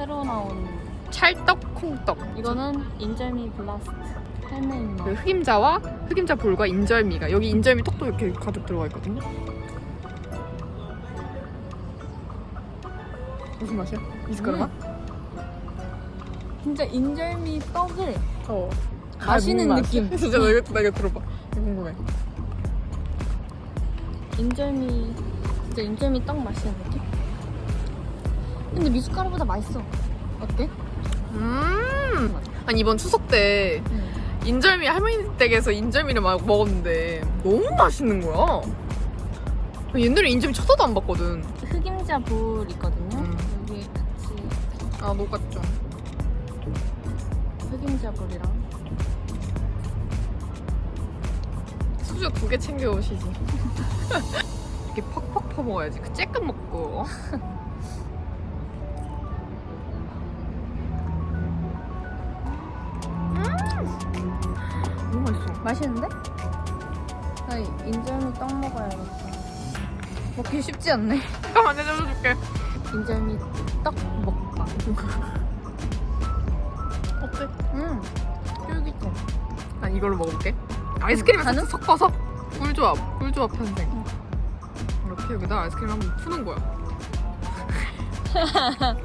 새로 나온 찰떡 콩떡. 이거는 인절미 블라스트. 그 흑임자와 흑임자 볼과 인절미가 여기 인절미 톡도 이렇게 가득 들어가 있거든요. 무슨 맛이야? 미숫가루 맛? 진짜 인절미 떡을 어. 마시는 맛. 느낌. 진짜 나 이거 나 이거 들어봐. 이거 궁금해. 인절미 진짜 인절미 떡 마시는 느낌? 근데 미숫가루보다 맛있어. 어때? 음. 아니 이번 추석 때 응. 인절미 할머니 댁에서 인절미를 막 먹었는데 너무 맛있는 거야. 옛날에 인절미 쳐다도 안 봤거든. 흑임자 볼 있거든요. 음. 여기 같이 아 녹았죠. 흑임자 볼이랑 수저 두개 챙겨 오시지. 이렇게 퍽퍽 퍼 먹어야지. 그 쬐끔 먹고. 맛있는데? 나 인절미 떡 먹어야겠다. 먹기 쉽지 않네. 잠깐만 내가 줄게. 인절미 떡 먹방. 어때? 음, 쫄깃해. 난 이걸로 먹어볼게. 아이스크림을 가능? 살짝 섞어서 꿀조합, 꿀조합 편생. 응. 이렇게 여기다 아이스크림 한번 푸는 거야.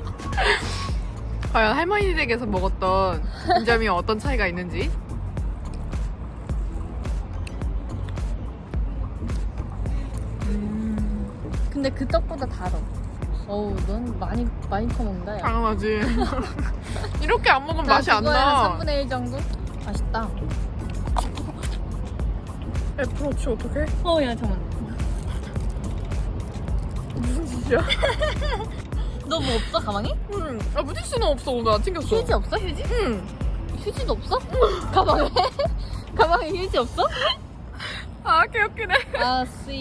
과연 할머니 댁에서 먹었던 인절미와 어떤 차이가 있는지 근데 그 떡보다 달어. 어우, 넌 많이 많이 퍼먹는다. 야. 당연하지. 이렇게 안 먹으면 나 맛이 안 그거에 나. 한 3분의 1 정도? 맛있다. 애플워치 어떡해? 어, 야, 잠깐만. 무슨 짓이야? 너 뭐 없어, 가방에? 응. 아, 무지수는 없어. 오늘 안 챙겼어. 휴지 없어, 휴지? 응. 휴지도 없어? 가방에? 가방에 휴지 없어? 아, 개웃기네. 아, 씨.